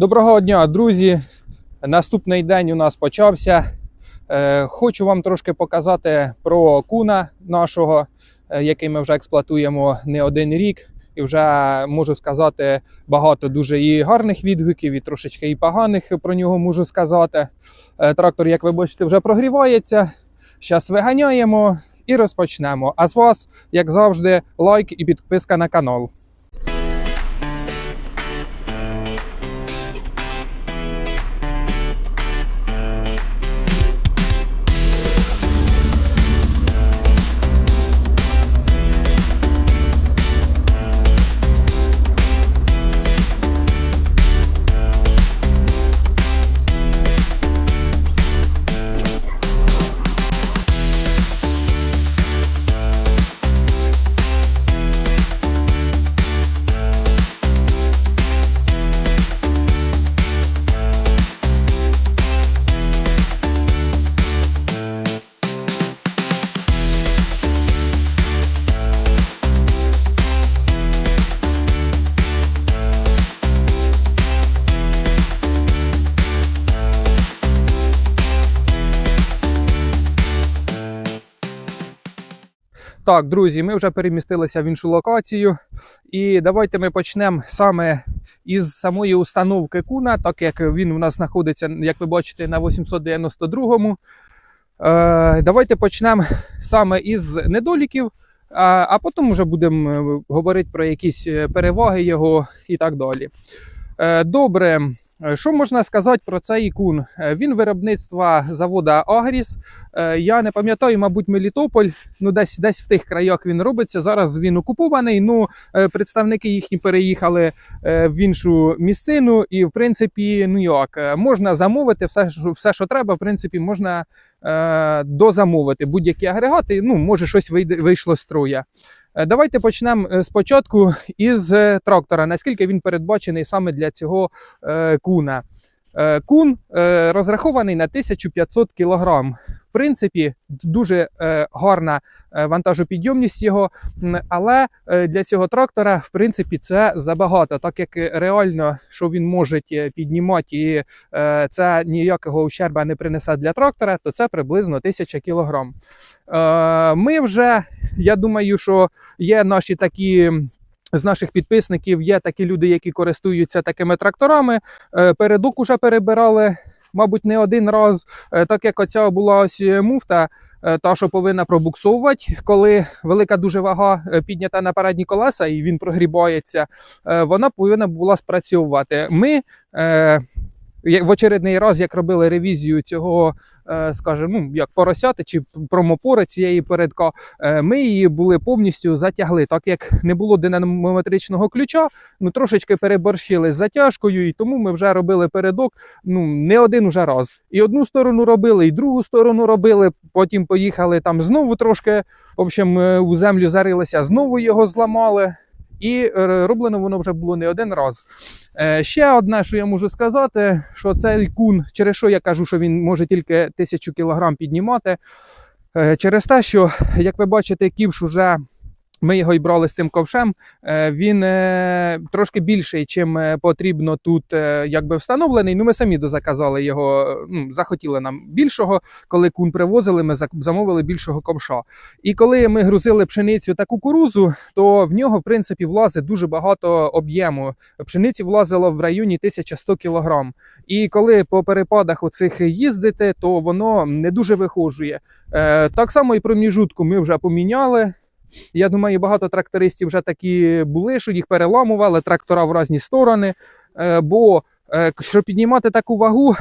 Доброго дня, друзі! Наступний день у нас почався. Е, Хочу вам трошки показати про куна нашого, е, який ми вже експлуатуємо не один рік. І вже можу сказати багато дуже і гарних відгуків, і трошечки і поганих про нього можу сказати. Е, Трактор, як ви бачите, вже прогрівається. Зараз виганяємо і розпочнемо. А з вас, як завжди, лайк і підписка на канал. Так, друзі, ми вже перемістилися в іншу локацію. І давайте ми почнемо саме із самої установки куна, так як він у нас знаходиться, як ви бачите, на 892-му. Е, давайте почнемо саме із недоліків, а, а потім вже будемо е, говорити про якісь е, переваги його і так далі. Е, добре. Е, Що можна сказати про цей кун? Е, Він виробництва завода Агріс. Е, Я не пам'ятаю, мабуть, Мелітополь. Ну, десь десь в тих краях він робиться. Зараз він окупований. Ну, е, представники їхні переїхали е, в іншу місцину, і в принципі, ну як можна замовити все, що все, що треба. В принципі, можна е, дозамовити будь-які агрегати. Ну, може, щось вийде вийшло з строя. Е, Давайте почнемо спочатку із трактора. Наскільки він передбачений саме для цього е, куна? Е, Кун е, розрахований на 1500 кг. В принципі, дуже е, гарна вантажопідйомність його, але для цього трактора, в принципі, це забагато, так як реально, що він може піднімати, і це ніякого ущерба не принесе для трактора, то це приблизно 1000 кг. Ми вже, я думаю, що є наші такі. З наших підписників є такі люди, які користуються такими тракторами. Е, Передок уже перебирали, мабуть, не один раз, Е, так як оця була ось муфта, е, та що повинна пробуксовувати, коли велика дуже вага піднята на передні колеса і він прогрібається, вона повинна була спрацьовувати. Ми в очередний раз, як робили ревізію цього, е, скажімо, ну як поросяти чи промопори цієї передка, е, ми її були повністю затягли, так як не було динамометричного ключа, ну трошечки переборщили з затяжкою, і тому ми вже робили передок ну не один уже раз. І одну сторону робили, і другу сторону робили. Потім поїхали там знову трошки. В общем, е, у землю зарилися, знову його зламали. І е, роблено воно вже було не один раз. Е, Ще одне, що я можу сказати, що цей кун, через що я кажу, що він може тільки тисячу кілограм піднімати. е, Через те, що, як ви бачите, ківш уже ми його і брали з цим ковшем. е, Він е, трошки більший, чим е, потрібно тут, якби встановлений. Ну, ми самі дозаказали його, ну, захотіли нам більшого. Коли кун привозили, ми замовили більшого ковша. І коли ми грузили пшеницю та кукурузу, то в нього, в принципі, влазить дуже багато об'єму. Пшениці влазило в районі 1100 кг. І коли по перепадах оцих їздити, то воно не дуже вихожує. Так само і проміжутку ми вже поміняли. Я думаю, багато трактористів вже такі були, що їх переламували трактора в різні сторони. Е, бо е, щоб піднімати таку вагу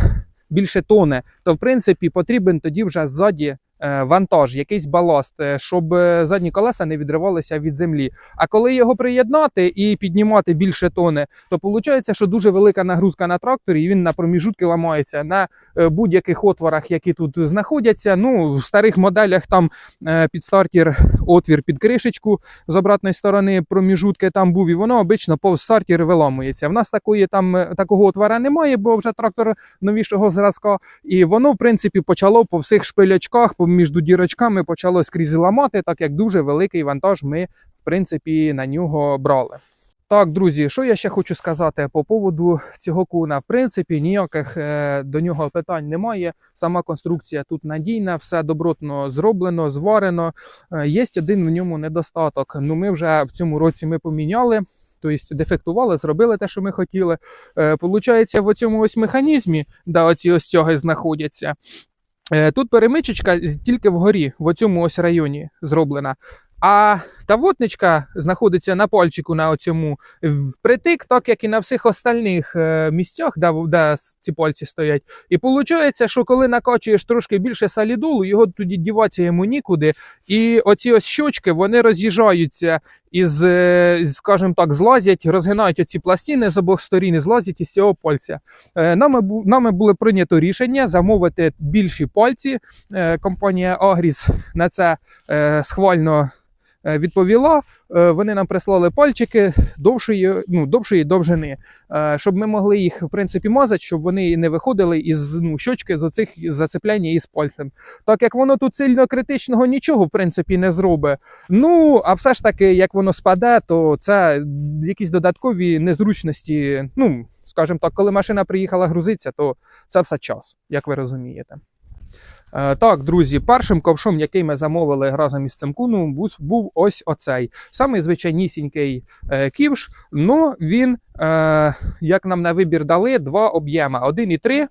більше тони, то в принципі потрібен тоді вже ззаді вантаж, якийсь баласт, е, щоб е, задні колеса не відривалися від землі. А коли його приєднати і піднімати більше тони, то виходить, що дуже велика нагрузка на тракторі, і він на проміжутки ламається на е, будь-яких отворах, які тут знаходяться. Ну, в старих моделях там е, під стартер отвір під кришечку з обратної сторони проміжутки там був, і воно обично по стартер виламується. В нас такої там е, такого отвора немає, бо вже трактор новішого зразка. І воно, в принципі, почало по всіх шпилячках, по між дірочками почало скрізь ламати, так як дуже великий вантаж ми, в принципі, на нього брали. Так, друзі, що я ще хочу сказати по поводу цього куна. В принципі, ніяких е, до нього питань немає. Сама конструкція тут надійна, все добротно зроблено, зварено. Е, є один в ньому недостаток. Ну, ми вже в цьому році ми поміняли. Тобто дефектували, зробили те, що ми хотіли. Е, Получається, в цьому ось механізмі, де оці ось цього знаходяться. Е, Тут перемичечка тільки вгорі, в цьому ось районі зроблена. А та водничка знаходиться на пальчику на оцьому впритик, так як і на всіх остальних е, місцях, де, де ці пальці стоять. І виходить, що коли накачуєш трошки більше салідолу, його тоді діватися йому нікуди. І оці ось щочки вони роз'їжджаються із, е, скажімо так, злазять, розгинають оці пластини з обох сторін і злазять із цього пальця. Е, Нами, нами було прийнято рішення замовити більші пальці. Е, Компанія Агріс на це схвально відповіла. Е, Вони нам прислали пальчики довшої, ну, довшої довжини, е, щоб ми могли їх в принципі мазати, щоб вони не виходили із ну, щочки з оцих зацепляння із пальцем. Так як воно тут сильно критичного нічого в принципі не зробить. Ну а все ж таки, як воно спаде, то це якісь додаткові незручності. Ну скажімо так, коли машина приїхала грузитися, то це все час, як ви розумієте. Е, Так, друзі, першим ковшом, який ми замовили разом із цим куном, був, ось оцей. Самий звичайнісінький е, ківш, но він, е, як нам на вибір дали, два об'єми: 1,3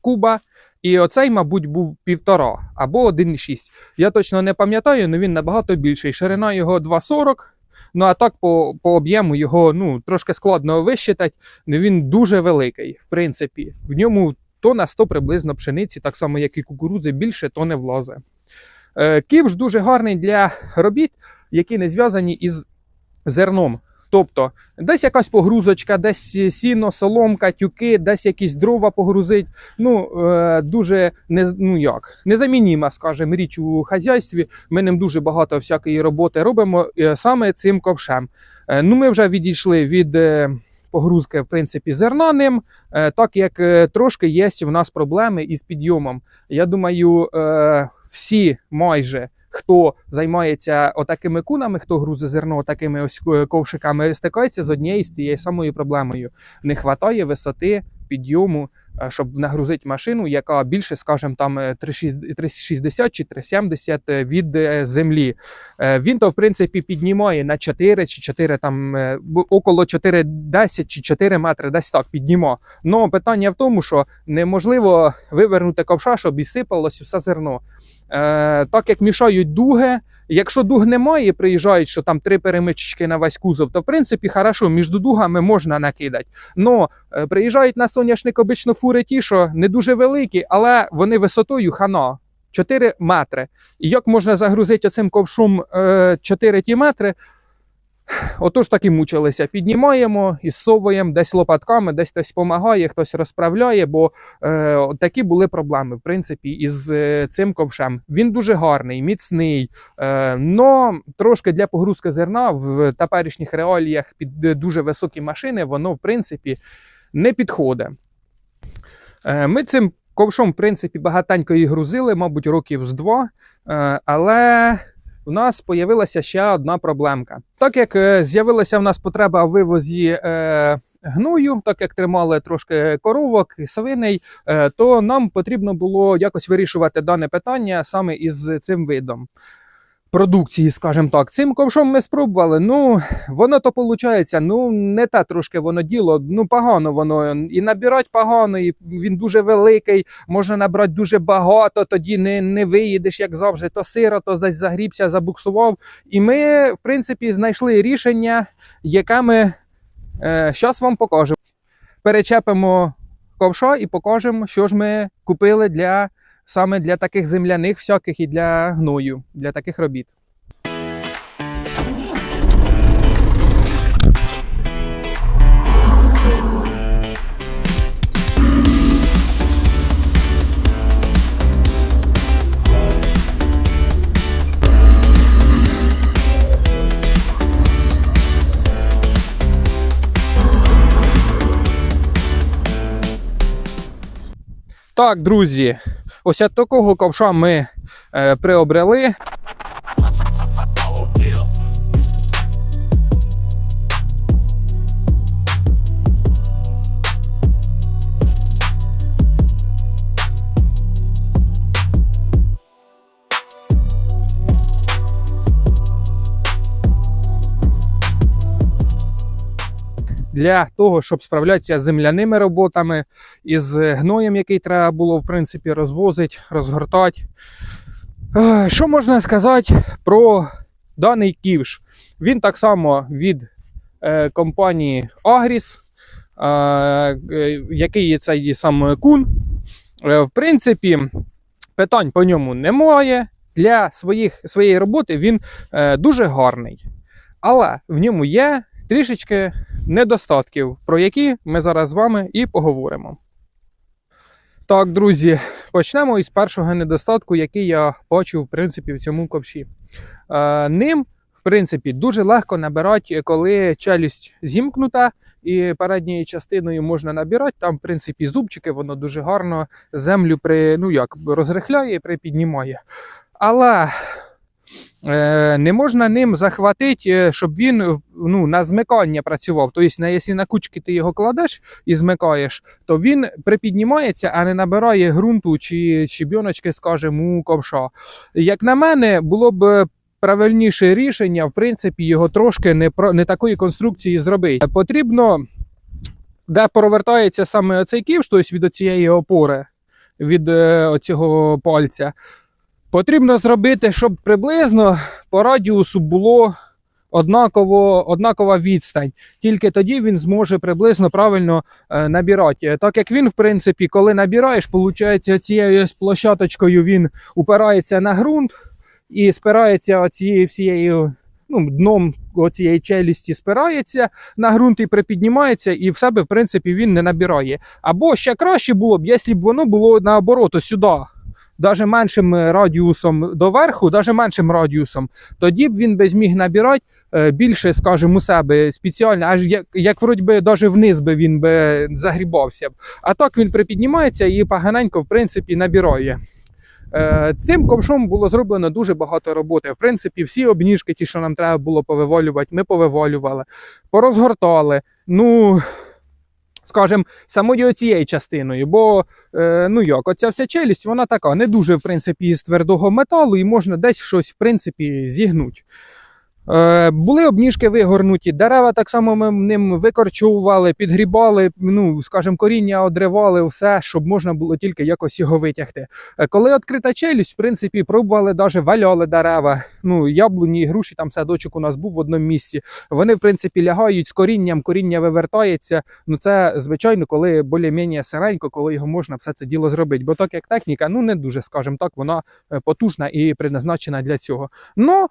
куба. І оцей, мабуть, був півтора або 1,6. Я точно не пам'ятаю, але він набагато більший. Ширина його 2,40. Ну а так по, по об'єму його ну, трошки складно вищитати. Ну, він дуже великий, в принципі. В ньому тона 100 приблизно пшениці, так само, як і кукурудзи, більше то не влазить. Е, Ківш дуже гарний для робіт, які не зв'язані із зерном. Тобто, десь якась погрузочка, десь сіно, соломка, тюки, десь якісь дрова погрузить. Ну, е, дуже не, ну як, незамініма, скажімо, річ у хазяйстві. Ми ним дуже багато всякої роботи робимо е, саме цим ковшем. Ну, ми вже відійшли від погрузки, в принципі, зерна ним, е, так як е, трошки є в нас проблеми із підйомом. Я думаю, е, всі майже. Хто займається отакими кунами, хто грузить зерно такими ось ковшиками, стикається з однією з тією самою проблемою. Не вистачає висоти підйому, щоб нагрузити машину, яка більше, скажімо, там е, 3,6 3,60 чи 3,70 від е, землі. Е, Він то, в принципі, піднімає на 4 чи 4 там е, около 4,10 чи 4 метри, десь так піднімо. Но питання в тому, що неможливо вивернути ковша, щоб і сипалось все зерно. Е, так як мішають дуги, якщо дуг немає, приїжджають, що там три перемички на весь кузов, то в принципі хорошо, між дугами можна накидати. Но е, приїжджають на соняшник обично фури ті, що не дуже великі, але вони висотою хана. 4 метри. І як можна загрузити оцим ковшом е, 4 ті метри? Отож так і мучилися. Піднімаємо, ізсовуємо десь лопатками, десь хтось допомагає, хтось розправляє, бо е, такі були проблеми, в принципі, із е, цим ковшем. Він дуже гарний, міцний, е, трошки для погрузки зерна в теперішніх реаліях під е, дуже високі машини, воно, в принципі, не підходить. Е, ми цим ковшом, в принципі, багатенько і грузили, мабуть, років з два. Е, але у нас з'явилася ще одна проблемка. Так як е, з'явилася в нас потреба в вивозі е, гною, так як тримали трошки коровок і свиней, е, то нам потрібно було якось вирішувати дане питання саме із цим видом. Продукції, скажімо так, цим ковшом ми спробували. Ну, воно то виходить, ну не те трошки воно діло, ну погано воно і набирати погано, і він дуже великий, можна набрати дуже багато, тоді не, не виїдеш, як завжди, то сиро, то десь загрібся, забуксував. І ми, в принципі, знайшли рішення, яке ми е, вам покажемо. Перечепимо ковша і покажемо, що ж ми купили для саме для таких земляних всяких і для гною, для таких робіт. Так, друзі, ось такого ковша ми е, приобрели. Для того, щоб справлятися з земляними роботами, із гноєм, який треба було в принципі розвозити, розгортати. Е, Що можна сказати про даний ківш? Він так само від е, компанії Агріс, е, який є цей сам кун. В принципі, питань по ньому немає. Для своїх, своєї роботи він дуже гарний. Але в ньому є трішечки недостатків, про які ми зараз з вами і поговоримо. Так, друзі, почнемо із першого недостатку, який я бачу, в принципі, в цьому ковші. Е, ним, в принципі, дуже легко набирати, коли челюсть зімкнута, і передньою частиною можна набирати. Там, в принципі, зубчики, воно дуже гарно землю при, ну як, розрихляє і припіднімає. Але не можна ним захватити, е, щоб він ну, на змикання працював. Тобто, якщо на кучки ти його кладеш і змикаєш, то він припіднімається, а не набирає ґрунту чи щебіночки, скажімо, у ковша. Як на мене, було б. Правильніше рішення, в принципі, його трошки не про не такої конструкції зробити. Потрібно, де провертається саме оцей ківш, тобто від цієї опори, від е, оцього пальця. Потрібно зробити, щоб приблизно по радіусу було однаково, однакова відстань. Тільки тоді він зможе приблизно правильно е, набирати. Так як він, в принципі, коли набираєш, виходить, цією ось площадочкою він упирається на ґрунт і спирається оцією всією. Ну, дном цієї челюсті спирається на ґрунт і припіднімається, і в себе, в принципі, він не набирає. Або ще краще було б, якщо б воно було наоборот, сюди, навіть меншим радіусом доверху, навіть меншим радіусом, тоді б він би зміг набирати е, більше, скажімо, у себе спеціально, аж як, як вроді би, навіть вниз би він би загрібався б. А так він припіднімається і поганенько, в принципі, набирає. Е, Цим ковшом було зроблено дуже багато роботи. В принципі, всі обніжки, ті, що нам треба було повиволювати, ми повиволювали, порозгортали. Ну, скажімо, самою цією частиною. Бо, е, ну як, оця вся челюсть, вона така, не дуже, в принципі, з твердого металу, і можна десь щось, в принципі, зігнути. Е, були обніжки вигорнуті, дерева так само ми ним викорчовували, підгрібали, ну, скажімо, коріння одривали, все, щоб можна було тільки якось його витягти. Е, коли відкрита челюсть, в принципі, пробували навіть валяли дерева. Ну, яблуні груші, там садочок у нас був в одному місці. Вони, в принципі, лягають з корінням, коріння вивертається. Ну, це, звичайно, коли більш-менш сиренько, коли його можна все це діло зробити. Бо так як техніка, ну не дуже, скажімо так, вона е, потужна і предназначена для цього. Ну,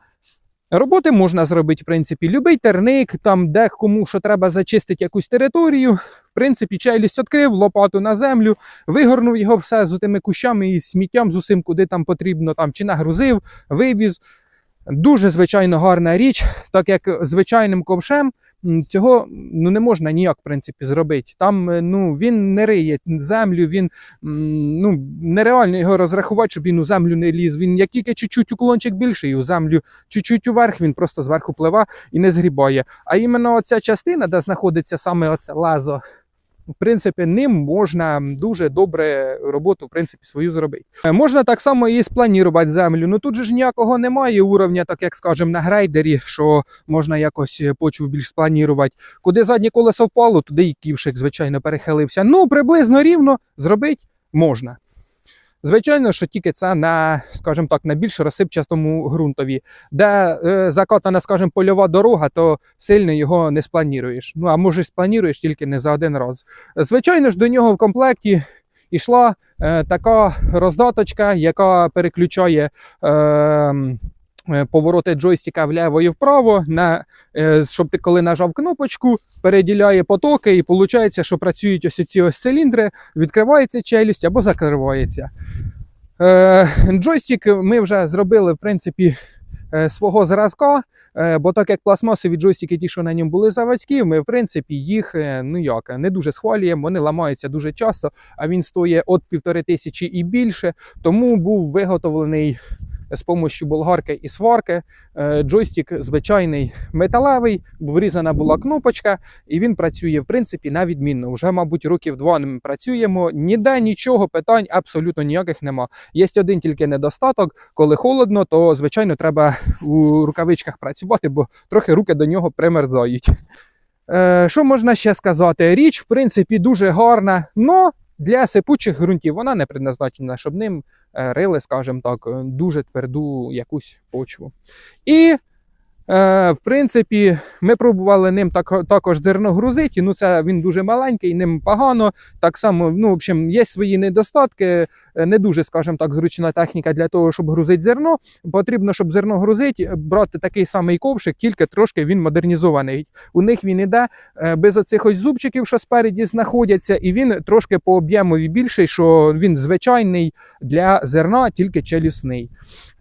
Роботи можна зробити, в принципі, любий терник, там де кому що треба зачистити якусь територію. В принципі, челюсть відкрив, лопату на землю, вигорнув його все з тими кущами і сміттям з усім, куди там потрібно, там чи нагрузив, вивіз. Дуже звичайно гарна річ, так як звичайним ковшем цього ну, не можна ніяк в принципі зробити. Там е, ну, він не риє землю, він ну, нереально його розрахувати, щоб він у землю не ліз. Він як тільки чуть-чуть уклончик більший, у землю чуть-чуть уверх, він просто зверху плива і не згрібає. А іменно оця частина, де знаходиться саме оце лазо, в принципі, ним можна дуже добре роботу в принципі, свою зробити. Е, Можна так само і спланірувати землю. Ну тут же ж ніякого немає уровня, так як скажемо, на грейдері, що можна якось е, почву більш спланірувати. Куди заднє колесо впало, туди і ківшик, звичайно, перехилився. Ну, приблизно рівно зробити можна. Звичайно, що тільки це на, скажімо так, на більш розсипчастому ґрунтові, де е, закатана, скажімо, польова дорога, то сильно його не спланіруєш. Ну а може спланіруєш тільки не за один раз. Звичайно ж, до нього в комплекті йшла е, така роздаточка, яка переключає. Е, Повороти джойстика вліво і вправо, на, е, щоб ти коли нажав кнопочку, переділяє потоки, і виходить, що працюють ось ці ось циліндри, відкривається челюсть або закривається. Е, джойстик ми вже зробили, в принципі, е, свого зразка, е, бо так як пластмасові джойстики, ті, що на ньому були заводські, ми, в принципі, їх е, ну як, не дуже схвалюємо, вони ламаються дуже часто, а він стоїть від півтори тисячі і більше, тому був виготовлений з допомогою болгарки і сварки. Е, Джойстик звичайний металевий, врізана була кнопочка, і він працює в принципі на відмінно. Вже, мабуть, років два ним працюємо. Ніде нічого, питань абсолютно ніяких нема. Є один тільки недостаток. Коли холодно, то звичайно треба у рукавичках працювати, бо трохи руки до нього примерзають. Е, що можна ще сказати? Річ, в принципі, дуже гарна, але для сипучих ґрунтів вона не предназначена, щоб ним е, рили, скажімо так, е, дуже тверду якусь почву. І в принципі, ми пробували ним так, також зерно грузити. Ну, це він дуже маленький, ним погано. Так само, ну, в общем, є свої недостатки. е, Не дуже, скажімо так, зручна техніка для того, щоб грузити зерно. Потрібно, щоб зерно грузити, брати такий самий ковшик, тільки трошки він модернізований. У них він іде е, без оцих ось зубчиків, що спереді знаходяться, і він трошки по об'ємові більший, що він звичайний для зерна, тільки челюсний.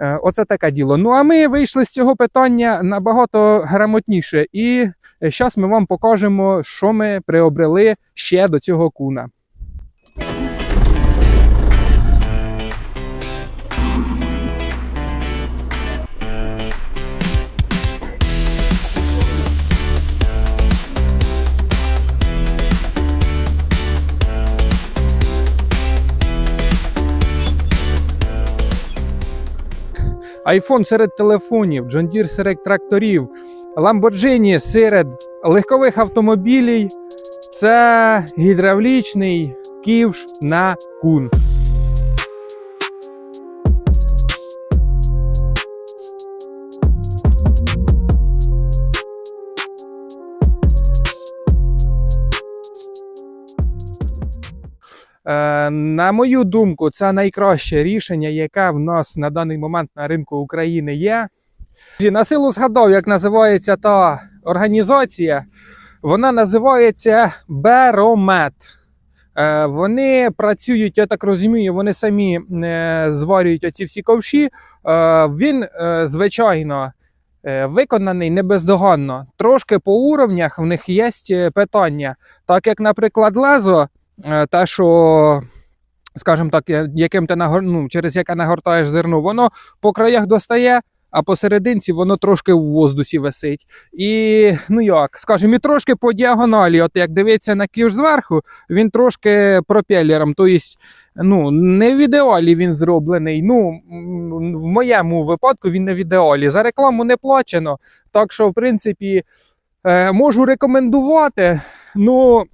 Е, Оце таке діло. Ну а ми вийшли з цього питання набагато грамотніше. І зараз ми вам покажемо, що ми приобрели ще до цього куна. iPhone серед телефонів, John Deere серед тракторів, Lamborghini серед легкових автомобілів. Це гідравлічний ківш на кун. На мою думку, це найкраще рішення, яке в нас на даний момент на ринку України є. На силу згадав, як називається та організація. Вона називається Беромет. Е, Вони працюють, я так розумію, вони самі е, зварюють оці всі ковші. Е, Він, е, звичайно, е, виконаний не бездоганно. Трошки по уровнях в них є е, питання. Так як, наприклад, лезо, е, те, що, скажімо так, яким ти ну, через яке нагортаєш зерно, воно по краях достає, а посерединці воно трошки в воздусі висить. І, ну як, скажімо, і трошки по діагоналі, от як дивиться на кіш зверху, він трошки пропелером. Тобто, ну, не в ідеалі він зроблений. Ну, в моєму випадку він не в ідеалі. За рекламу не плачено. Так що, в принципі, е, можу рекомендувати. Ну,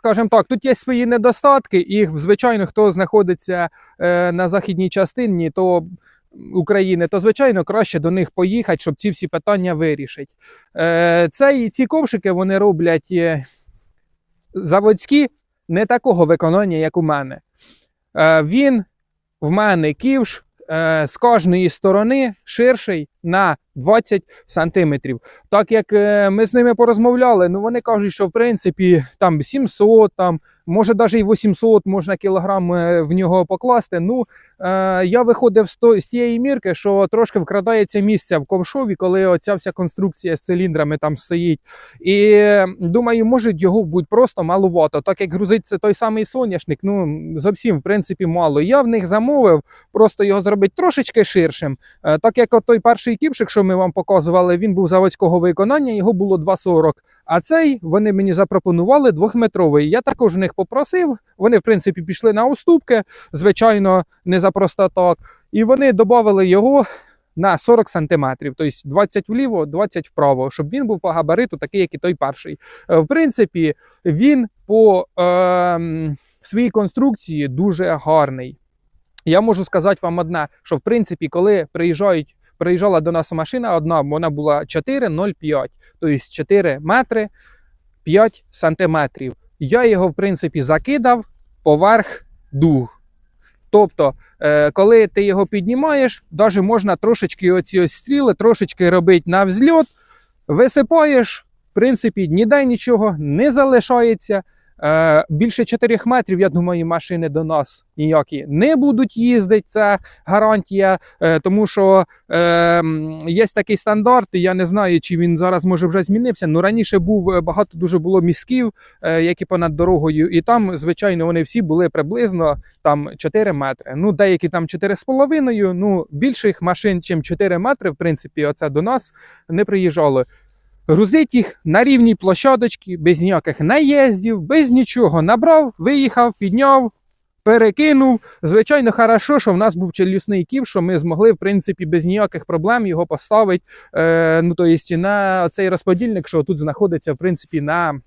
скажімо так, тут є свої недостатки, і, звичайно, хто знаходиться е, на західній частині, то. України, то звичайно краще до них поїхати, щоб ці всі питання вирішити. Е, цей, ці ковшики вони роблять е, заводські, не такого виконання, як у мене. Він в мене ківш з кожної сторони ширший на 20 сантиметрів. Так як е, ми з ними порозмовляли, ну вони кажуть, що в принципі там 700, там, може навіть і 800 можна кілограм е, в нього покласти. Ну, е, я виходив з, тієї мірки, що трошки вкрадається місця в ковшові, коли оця вся конструкція з циліндрами там стоїть. І думаю, може його будь просто малувато, так як грузить це той самий соняшник, ну зовсім в принципі мало. Я в них замовив просто його зробити трошечки ширшим. Так як от той перший кіпшик, що ми вам показували, він був заводського виконання, його було 2,40. А цей вони мені запропонували двохметровий. Я також в них попросив. Вони, в принципі, пішли на уступки, звичайно, не за просто так. І вони додали його на 40 сантиметрів, тобто 20 вліво, 20 вправо, щоб він був по габариту, такий, як і той перший. Е, В принципі, він по е, своїй конструкції дуже гарний. Я можу сказати вам одне, що в принципі, коли приїжджають, приїжджала до нас машина одна, вона була 4,05, тобто 4 метри 5 сантиметрів. Я його, в принципі, закидав поверх дуг. Тобто, е, коли ти його піднімаєш, навіть можна трошечки оці ось стріли, трошечки робити на взльот, висипаєш, в принципі, ніде нічого не залишається. Е, більше 4 метрів, я думаю, машини до нас ніякі не будуть їздити. Це гарантія, е, тому що е, є такий стандарт. і Я не знаю, чи він зараз може вже змінився. Ну раніше був багато дуже було місків, які понад дорогою, і там, звичайно, вони всі були приблизно там 4 метри. Ну, деякі там 4,5, Ну більших машин, чим 4 метри, в принципі, оце до нас не приїжджало. Грузить їх на рівній площадочці, без ніяких наїздів, без нічого. Набрав, виїхав, підняв, перекинув. Звичайно, хорошо, що в нас був челюсний ків, що ми змогли, в принципі, без ніяких проблем його поставити е, ну, то єсть, на цей розподільник, що тут знаходиться, в принципі, на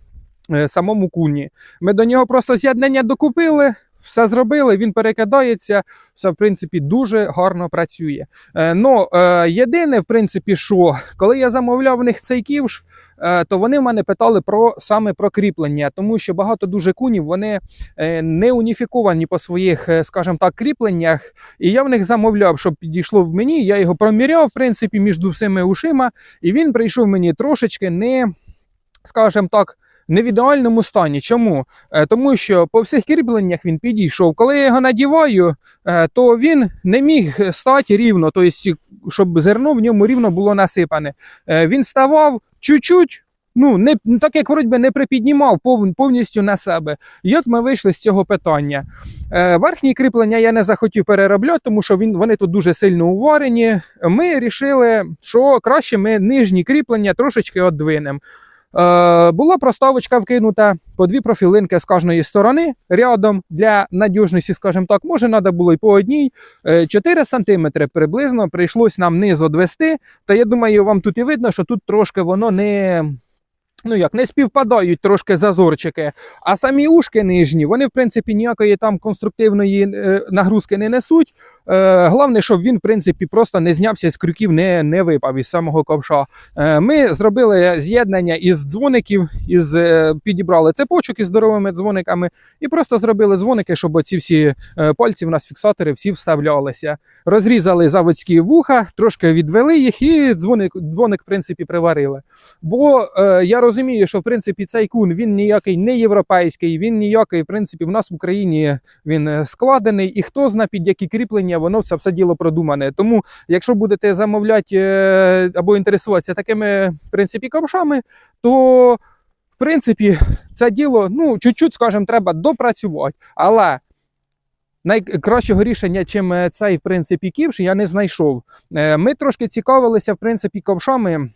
е, самому куні. Ми до нього просто з'єднання докупили. Все зробили, він перекидається, все в принципі дуже гарно працює. Е, ну, е, єдине, в принципі, що коли я замовляв в них цей ківш, е, то вони в мене питали про саме про кріплення, тому що багато дуже кунів вони е, не уніфіковані по своїх, е, скажімо так, кріпленнях. І я в них замовляв, щоб підійшло в мені. Я його проміряв, в принципі, між всіми ушима, і він прийшов мені трошечки не, скажімо так. Не в ідеальному стані. Чому? Е, Тому що по всіх кріпленнях він підійшов. Коли я його надіваю, е, то він не міг стати рівно, тобто, щоб зерно в ньому рівно було насипане. Е, Він ставав чуть-чуть, ну, не, ну, так як вроді не припіднімав повністю на себе. От ми вийшли з цього питання. Е, Верхні кріплення я не захотів переробляти, тому що він, вони тут дуже сильно уварені. Ми вирішили, що краще ми нижні кріплення трошечки одвинемо. Е, була проставочка вкинута по дві профілинки з кожної сторони рядом для надіжності, скажімо так, може, треба було і по одній. Е, 4 см приблизно прийшлось нам низ одвести. Та я думаю, вам тут і видно, що тут трошки воно не. Ну як не співпадають трошки зазорчики. А самі ушки нижні, вони в принципі ніякої там конструктивної е, нагрузки не несуть. Е, головне, щоб він, в принципі, просто не знявся з крюків, не, не випав із самого ковша. Е, ми зробили з'єднання із дзвоників, із, е, підібрали цепочок із здоровими дзвониками і просто зробили дзвоники, щоб оці всі е, пальці в нас фіксатори всі вставлялися. Розрізали заводські вуха, трошки відвели їх, і дзвоник, дзвоник в принципі, приварили. Бо е, я розумію, що в принципі цей кун він ніякий не європейський, він ніякий, в принципі, в нас в Україні він е, складений, і хто зна під які кріплення, воно все, все діло продумане. Тому, якщо будете замовляти е, або інтересуватися такими в принципі ковшами, то в принципі це діло, ну, чуть-чуть, скажімо, треба допрацювати. Але найкращого рішення, чим е, цей, в принципі, ківш, я не знайшов. Ми трошки цікавилися, в принципі, ковшами.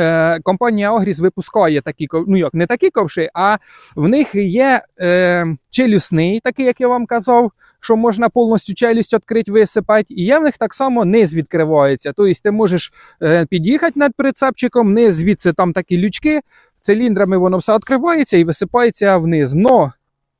Е, Компанія Огріс випускає такі ков- ну як не такі ковши, а в них є е, челюсний, такий, як я вам казав, що можна повністю челюсть відкрити, висипати. І є в них так само низ відкривається. Тобто ти можеш е, під'їхати над прицепчиком, низ звідси там такі лючки, циліндрами воно все відкривається і висипається вниз. Но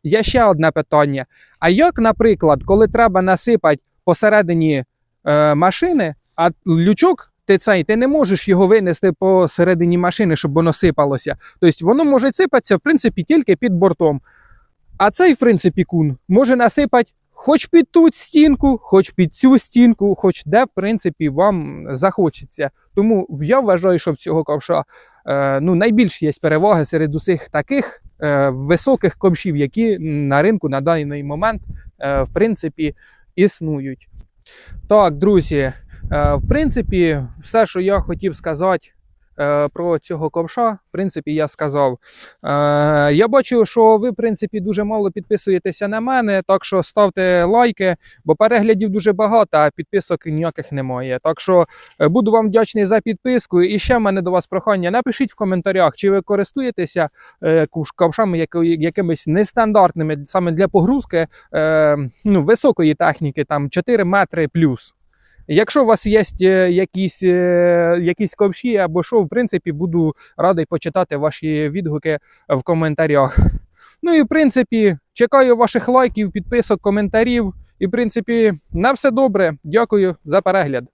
є ще одне питання. А як, наприклад, коли треба насипати посередині е, машини, а лючок ти цей, ти не можеш його винести посередині машини, щоб воно сипалося. Тобто воно може сипатися, в принципі, тільки під бортом. А цей, в принципі, кун може насипати хоч під ту стінку, хоч під цю стінку, хоч де, в принципі, вам захочеться. Тому я вважаю, що в цього ковша е, ну, найбільш є переваги серед усіх таких е, високих ковшів, які на ринку на даний момент, е, в принципі, існують. Так, друзі, в принципі, все, що я хотів сказати е, про цього ковша, в принципі, я сказав. Е, Я бачу, що ви, в принципі, дуже мало підписуєтеся на мене, так що ставте лайки, бо переглядів дуже багато, а підписок ніяких немає. Так що е, буду вам вдячний за підписку. І ще в мене до вас прохання. Напишіть в коментарях, чи ви користуєтеся е, ковшами якимись нестандартними саме для погрузки е, ну, високої техніки, там 4 метри плюс. Якщо у вас є е, якісь, е, якісь ковші або що, в принципі, буду радий почитати ваші відгуки в коментарях. Ну і в принципі, чекаю ваших лайків, підписок, коментарів. І в принципі, на все добре. Дякую за перегляд.